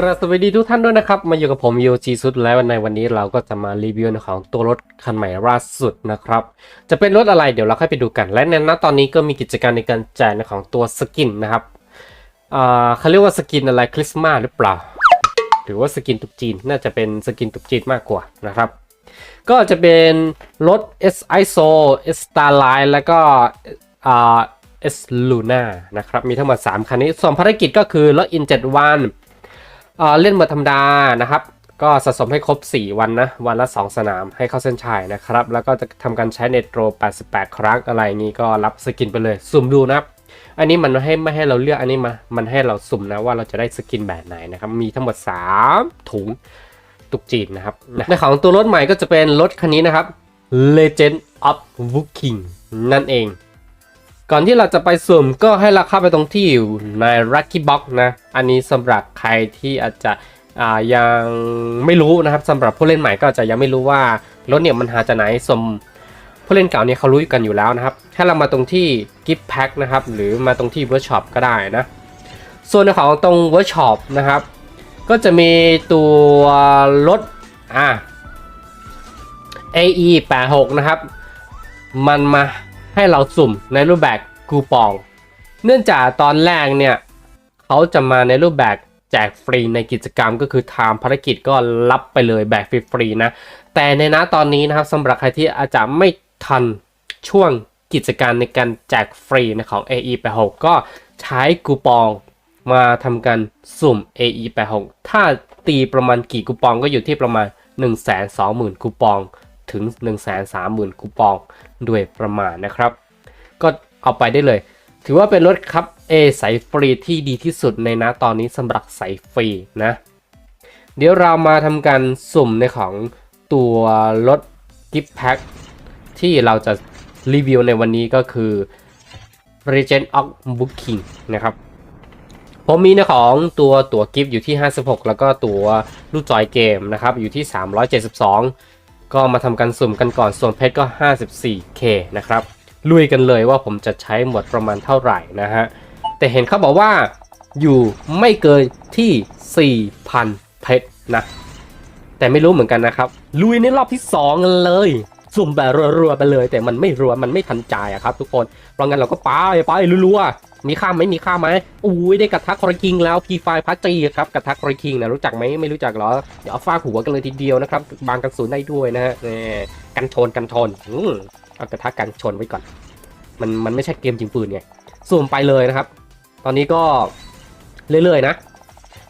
กราบสวัสดีทุกท่านด้วยนะครับ มาอยู่กับผมโยจีสุดแล้วในวันนี้เราก็จะมารีวิวของตัวรถคันใหม่ล่าสุดนะครับ จะเป็นรถอะไรเดี๋ยวเราค่อยไปดูกัน และในณตอนนี้ก็มีกิจกรรมในการแจกของตัวสกินนะครับเขาเรียกว่าสกินอะไรคริสต์มาสหรือเปล่า หรือว่าสกินตุกจีนน่าจะเป็นสกินตุกจีนมากกว่านะครับ ก็จะเป็นรถ S ISO S Starline แล้วก็อ่า S Luna นะครับมีทั้งหมด3คันนี้ส่วนภารกิจก็คือรถ in 7วัน เอ่อเล่นมาธรรมดานะครับ ก็สะสมให้ครบ 4 วันนะ วันละ 2 สนามให้เข้าเส้นชัยนะครับ แล้วก็จะทำการใช้เนโตร 88 ครั้งอะไรงนี้ก็รับสกินไปเลย สุ่มดูนะครับ อันนี้มันให้ไม่ให้เราเลือกอันนี้มา มันให้เราสุ่มนะว่าเราจะได้สกินแบบไหนนะครับ มีทั้งหมด 3 ถุงตุกจีนนะครับ ในของตัวรถใหม่ก็จะเป็นรถคันนี้นะครับ Legend of Woking นั่นเอง ก่อนที่เราจะไปสุ่มก็ให้เราเข้าไปตรงที่อยู่ใน Lucky Box นะ อันนี้สำหรับใครที่อาจจะยังไม่รู้นะครับสำหรับผู้เล่นใหม่ก็จจะยังไม่รู้ว่ารถเนี่ยมันหาจากไหนสมผู้เล่นเก่าเนี่ยเขารู้กันอยู่แล้วนะครับให้เรามาตรงที่ Gift Pack นะครับ หรือมาตรงที่ Workshop ก็ได้นะ ส่วนในของตรง Workshop นะครับ ก็จะมีตัวรถอ่า AE 86 นะครับ มันมา ให้เราสุ่มในรูปแบบคูปอง เนื่องจากตอนแรกเนี่ยเขาจะมาในรูปแบบแจกฟรีในกิจกรรมก็คือทำภารกิจก็รับไปเลยแบบฟรีๆนะ แต่ในนะตอนนี้นะครับสำหรับใครที่อาจจะไม่ทันช่วงกิจการในการแจกฟรีในของ AE 86 ก็ใช้คูปองมาทำการสุ่ม AE 86 ถ้าตีประมาณกี่คูปองก็อยู่ที่ประมาณ 120,000 คูปองถึง 130,000 คูปอง ด้วยประมาณนะครับ ก็เอาไปได้เลย ถือว่าเป็นรถครับ A สายฟรีที่ดีที่สุดในนะตอนนี้สำหรับสายฟรีนะ เดี๋ยวเรามาทำการสุ่มในของตัวรถกิฟต์แพ็คที่เราจะรีวิวในวันนี้ก็คือ Regent of Booking นะครับ ผมมีในของตัวตัวกิฟต์อยู่ที่ 56 แล้วก็ตัวลูกจอยเกมนะครับ อยู่ที่ 372 ก็มาทำการสุ่มกันก่อนส่วนเพชรก็ 54k นะครับลุยกันเลยว่าผมจะใช้หมดประมาณเท่าไหร่นะฮะ แต่เห็นเขาบอกว่าอยู่ไม่เกินที่ 4,000 เพชรนะ แต่ไม่รู้เหมือนกันนะครับ ลุยในรอบที่ 2 กันเลย สุ่มแบบรัวๆไปเลย แต่มันไม่รัวมันไม่ทันใจอะครับ ทุกคนเพราะงั้นเราก็ไปไปรัวๆมีค่าไหมมีค่าไหมอุ้ยได้กระทะคอร์คิงแล้วพีไฟพัชจีครับกระทะคอร์คิงนะรู้จักไหมไม่รู้จักเหรอเดี๋ยวเอาฟาดหัวกันเลยทีเดียวนะครับบางกันศูนย์ได้ด้วยนะฮะนี่กันชนกันชนอืมเอากระทะกันชนไว้ก่อน มันมันไม่ใช่เกมยิงปืนไงสุ่มไปเลยนะครับ ตอนนี้ก็เรื่อยๆนะ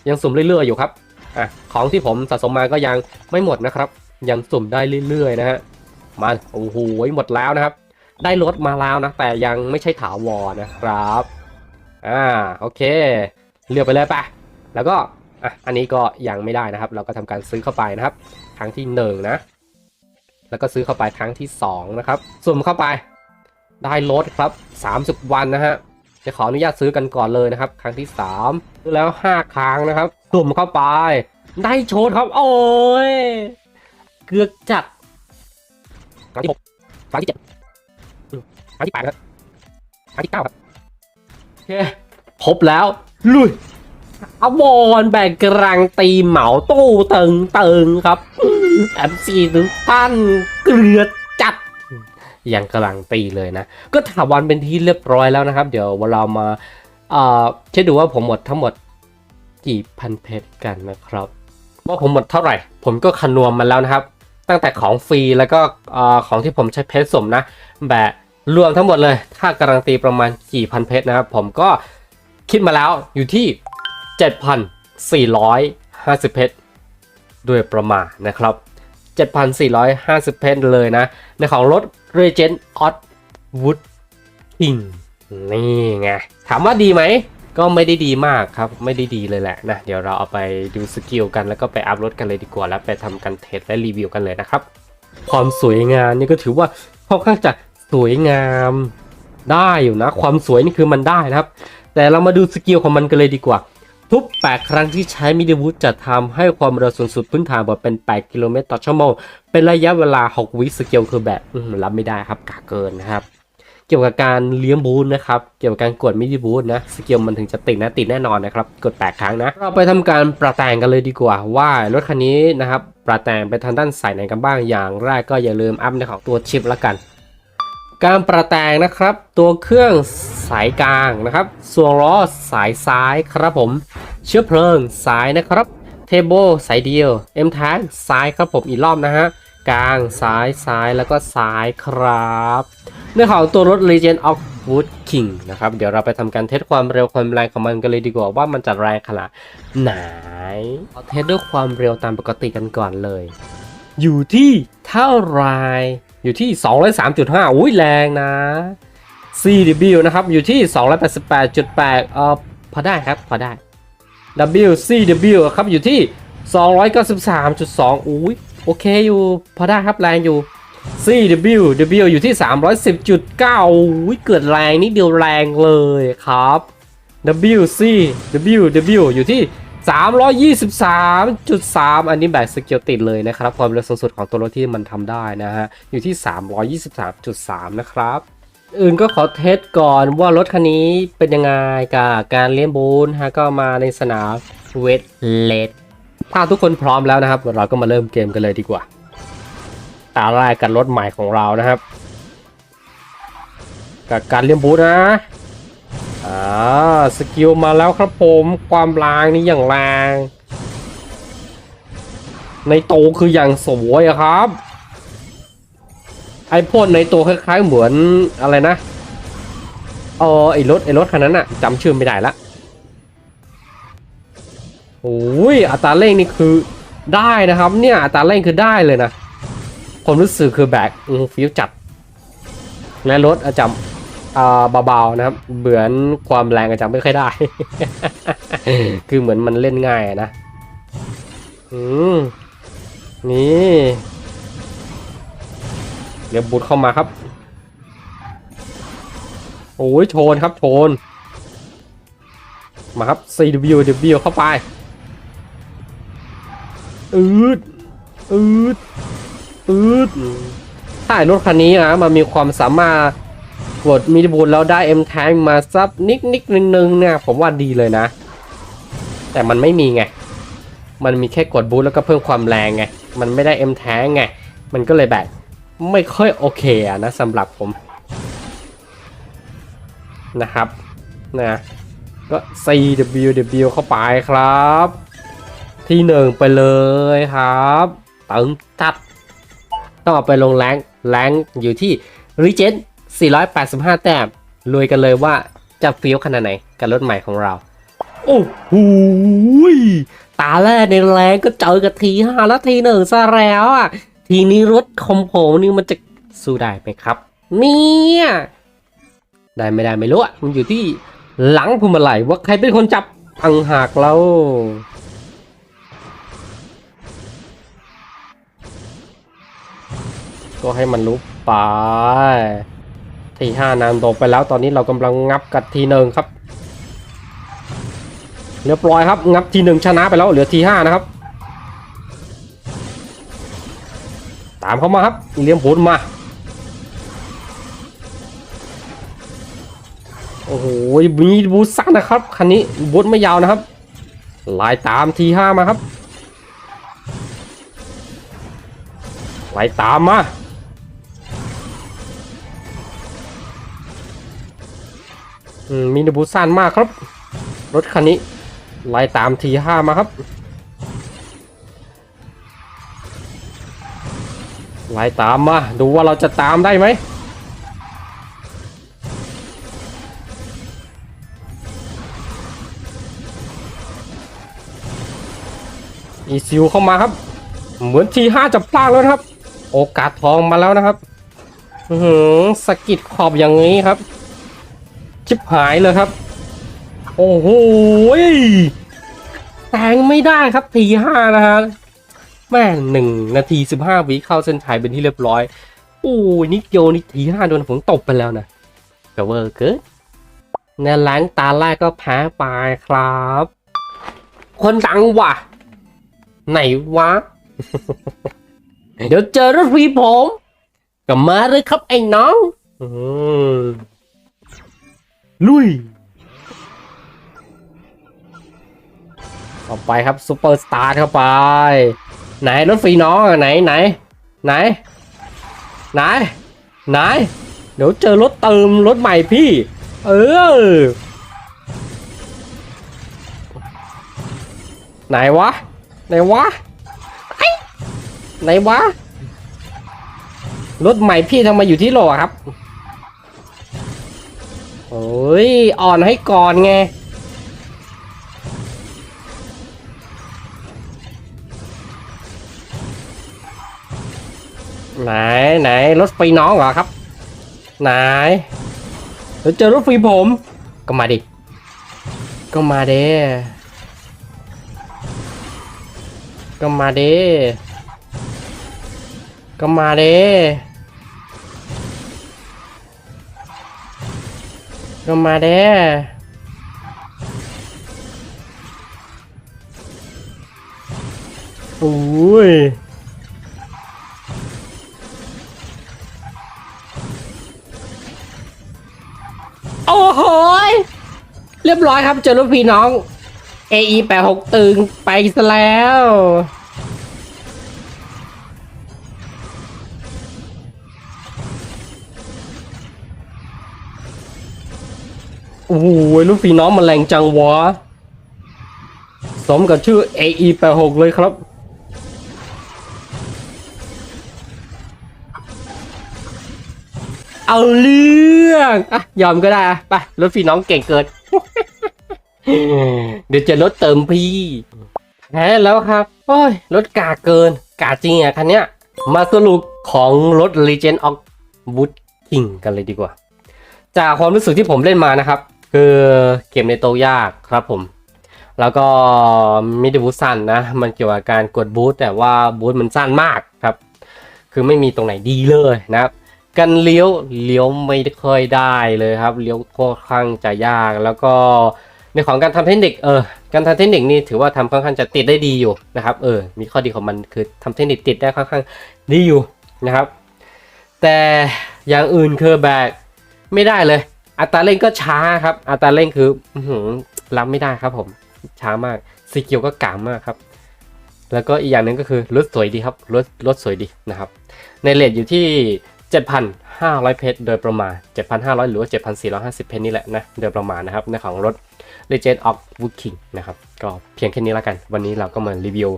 ยังสุ่มเรื่อยๆอยู่ครับอะของที่ผมสะสมมาก็ยังไม่หมดนะครับ ยังสุ่มได้เรื่อยๆนะฮะ มาโอ้โหหมดแล้วนะครับ ได้รถมาแล้วนะ แต่ยังไม่ใช่ถาวรนะครับ อ่าโอเค เลือกไปเลยปะแล้วก็อะอันนี้ก็ยังไม่ได้นะครับ เราก็ทำการซื้อเข้าไปนะครับ ครั้งที่หนึ่งนะแล้วก็ซื้อเข้าไปครั้งที่สองนะครับสุ่มเข้าไปได้รถครับ 30 วันนะฮะจะขออนุญาตซื้อกันก่อนเลยนะครับ ครั้งที่3ซื้อแล้ว 5 ครั้งนะครับสุ่มเข้าไป ได้โชดครับ โอ้ยเกือบจัด รั้งที่6ครั้งที่7อืมครั้งที่8ครับครั้งที่9ครับโอเคครบแล้ว ลุยอาบอลแบ่งกลางตีเหมาตู้เติงเติงครับแอมซีถึงท่านเกลือจัดยังกำลังตีเลยนะ ก็ถาวรเป็นที่เรียบร้อยแล้วนะครับ เดี๋ยวเรามาเอ่อเช็คดูว่าผมหมดทั้งหมดกี่พันเพชรกันนะครับ ว่าผมหมดเท่าไหร่ ผมก็คำนวณมาแล้วนะครับ ตั้งแต่ของฟรีแล้วก็ของที่ผมใช้เพชรสมนะ แบบรวมทั้งหมดเลย ถ้าการันตีประมาณกี่พันเพชรนะครับ ผมก็คิดมาแล้วอยู่ที่ 7,450 เพชรด้วยประมาณนะครับ 7,450 เพชรเลยนะ ในของรถ Regent o t Wood King นี่ไง ถามว่าดีไหม ก็ไม่ได้ดีมากครับไม่ได้ดีเลยแหละนะเดี๋ยวเราเอาไปดูสกิลกันแล้วก็ไปอัพโหลดกันเลยดีกว่าแล้วไปทำกันเทสและรีวิวกันเลยนะครับความสวยงามนี่ก็ถือว่าค่อนข้างจะสวยงามได้อยู่นะ ความสวยนี่คือมันได้นะครับ แต่เรามาดูสกิลของมันกันเลยดีกว่า ทุก 8 ครั้งที่ใช้มิดิวูดจะทำให้ความเร็วสูงสุดพื้นฐานบทเป็น 8 กิโลเมตรต่อชั่วโมงเป็นระยะเวลา 6 วิสกิลคือแบบรับไม่ได้ครับกาเกินนะครับ เกี่ยวกับการเลี้ยงบูธนะครับ เกี่ยวกับการกดมินิบูธนะสกิลมันถึงจะติดนะติดแน่นอนนะครับ กดแปดครั้งนะ เราไปทำการประแต่งกันเลยดีกว่า ว่ารถคันนี้นะครับประแต่งไปทางด้านสายไหนกันบ้างอย่างแรกก็อย่าลืมอัพในของตัวชิปละกัน การประแต่งนะครับ ตัวเครื่องสายกลางนะครับส่วนล้อสายซ้ายครับผม เชื้อเพลิงสายนะครับเทเบิลสายเดียว M t a g ซ้ายครับผมอีกรอบนะฮะ กลางซ้ายซ้ายแล้วก็ซ้ายครับเรื่อของตัวรถ Legend of Wood King นะครับ เดี๋ยวเราไปทำการเทสความเร็วความแรงของมันกันเลยดีกว่าว่ามันจะแรงขนาดไหนเอาเทสด้วยความเร็วตามปกติกันก่อนเลย อยู่ที่เท่าไรอยู่ที่ 203.5 อุ้ยแรงนะ CW นะครับ อยู่ที่ 288.8 เอ่อพอได้ครับ พอได้ WCW ครับ อยู่ที่ 293.2 อุ้ย โอเคอยู่พอได้ครับแรงอยู่ CW W อยู่ที่ 310.9อุ้ยเกิดแรงนิดเดียวแรงเลยครับ WC W W อยู่ที่ 323.3 อันนี้แบกสเกิลติดเลยนะครับ ความเร็วสูงสุดของตัวรถที่มันทำได้นะฮะ อยู่ที่ 323.3 นะครับ อื่นก็ขอเทสก่อนว่ารถคันนี้เป็นยังไงกับการเลี้ยงบูนฮะก็มาในสนามเวทเลด ถ้าทุกคนพร้อมแล้วนะครับ เราก็มาเริ่มเกมกันเลยดีกว่าตาแรกกันรถใหม่ของเรานะครับ กับการเลี้ยงบูนนะอ่าสกิลมาแล้วครับผมความแรงนี่อย่างแรงในโตคืออย่างสวยครับ ไอพ่นในตัวคล้ายๆเหมือนอะไรนะเออไอรถไอรถคันนั้นอะจำชื่อไม่ได้ละ โอ้ยอัตราเร่งนี่คือได้นะครับ เนี่ยอัตราเร่งคือได้เลยนะผมรู้สึกคือแบกฟิวจัด และรถอาจำอ่าเบาๆนะครับเหมือนความแรงอาจจะไม่ค่อยได้ คือเหมือนมันเล่นง่ายนะอืมนี่เดี๋ยวบุดเข้ามาครับโอ้ยโชนครับโชนมาครับ CW W เข้าไป อืดอืดอืดถ้าไอ้รถคันนี้นะมันมีความสามารถกดมินิบูลแล้วได้ M Tank มาซับนิกนิกนึงนึงเนี่ยผมว่าดีเลยนะ แต่มันไม่มีไง มันมีแค่กดบูทแล้วก็เพิ่มความแรงไง มันไม่ได้ M Tank ไง มันก็เลยแบบไม่ค่อยโอเคอะนะสำหรับผมนะครับนะก็ CWW เข้าไปครับ ที่หนึ่งไปเลยครับตึงตัด ต้องเอาไปลงแรงแรงอยู่ที่ r e g e n 485 แต้มรวยกันเลยว่าจะฟิลขนาดไหนกับรถใหม่ของเรา โอ้โหตาแรกในแรงก็เจอกับทีห้าแล้วทีหนึ่งซะแล้วอะ ทีนี้รถคอมโพนี่มันจะสู้ได้ไหมครับ เนี่ยได้ไม่ได้ไม่รู้อะมันอยู่ที่หลังพวงมาลัยว่าใครเป็นคนจับอังหากเรา ก็ให้มันรู้ไปทีห้านานโดไปแล้วตอนนี้เรากำลังงับกัดทีหนึ่งครับเรียบร้อยครับงับทีหนึ่งชนะไปแล้วเหลือทีห้านะครับ ตามเข้ามาครับเลี้ยมผลมาโอ้โหมีบูทซักนะครับคันนี้บูทไม่ยาวนะครับไล่ตามทีห้ามาครับไล่ตามมา มมีนบูทสั้นมากครับ รถคันนี้ไล่ตามทีห้ามาครับไล่ตามมา ดูว่าเราจะตามได้ไหมอีซิวเข้ามาครับ เหมือนทีห้าจะพลาดแล้วครับ โอกาสทองมาแล้วนะครับหือสกิดขอบอย่างนี้ครับ ชิบหายเลยครับ โอ้โหแซงไม่ได้ครับทีห้านะฮะแม่งหนึ่งนาทีสิบห้าวิเข้าเส้นชัยเป็นที่เรียบร้อย โอ้ยนิดเดียวนิทีห้าโดนผมตบไปแล้วนะก็เวอร์เกินในล้างตาแรกก็แพ้ไปครับ คนดังว่ะ ไหนวะ เดี๋ยวเจอรถวีผมก็มาเลยครับไอ้น้อง อืม ลุย ต่อไปครับซูเปอร์สตาร์เข้าไป ไหนรถฟรีน้องไหนไหน ไหน ไหน ไหน เดี๋ยวเจอรถเติมรถใหม่พี่ เออ ไหนวะ ไหนวะ ไหนวะ รถใหม่พี่ทำไมอยู่ที่โลอครับ โอ้ยอ่อนให้ก่อนไง ไหนไหนรถฟรีน้องเหรอครับ ไหนเดี๋ยวเจอรถฟรีผม ก็มาดิ ก็มาเด้ก็มาเด้ก็มาเด้ ก็มาเด้โอ้ยโอ้โหยเรียบร้อยครับเจอลูกพี่น้อง AE 8 6 ตึงไปซะแล้ว โอ้โหลูกพี่น้องมันแรงจังวะ สมกับชื่อ AE 8 6 เลยครับ เอาเรื่องอะยอมก็ได้อะไปรถพี่น้องเก่งเกิน เดี๋ยวจะรถเติมพี่แพ้แล้วครับ โอ้ย รถกาเกิน กาจริงอะคันเนี้ย มาสรุปของรถ Legend of Wood King กันเลยดีกว่า จากความรู้สึกที่ผมเล่นมานะครับ คือเกมในโตยากครับผม แล้วก็มิดบูสั้นนะ มันเกี่ยวกับการกดบูทแต่ว่าบูทมันสั้นมากครับ คือไม่มีตรงไหนดีเลยนะครับ กันเลี้ยวเลี้ยวไม่ค่อยได้เลยครับ เลี้ยวค่อนข้างจะยาก แล้วก็ในของการทำเทคนิคเออ การทำเทคนิคนี่ถือว่าทำค่อนข้างจะติดได้ดีอยู่นะครับ เออ มีข้อดีของมันคือทำเทคนิคติดได้ค่อนข้างดีอยู่นะครับ แต่อย่างอื่นคือแบบไม่ได้เลย อัตราเร่งก็ช้าครับ อัตราเร่งคือรับไม่ได้ครับ ผม ช้ามากสกิลก็กามากครับ แล้วก็อีกอย่างหนึ่งก็คือรถสวยดีครับรถรถสวยดีนะครับ ในเลทอยู่ที่ 7,500 เพชรโดยประมาณ 7,500 หรือว่า 7,450 เพชรนี่แหละนะ โดยประมาณนะครับ ในของรถ Legend of Wood King นะครับ ก็เพียงแค่นี้แล้วกัน วันนี้เราก็มารีวิว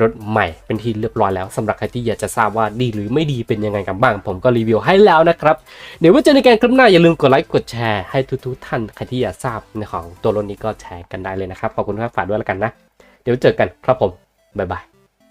รถใหม่เป็นที่เรียบร้อยแล้วสำหรับใครที่อยากจะทราบว่าดีหรือไม่ดีเป็นยังไงกันบ้าง ผมก็รีวิวให้แล้วนะครับ เดี๋ยวไว่าเจอในการคลิปหน้าอย่าลืมกดไลค์กดแชร์ให้ทุกๆท่านใครที่อยากทราบในของตัวรถนี้ก็แชร์กันได้เลยนะครับขอบคุณครับฝากด้วยแล้วกันนะ เดี๋ยวเจอกันครับผมบ๊ายบาย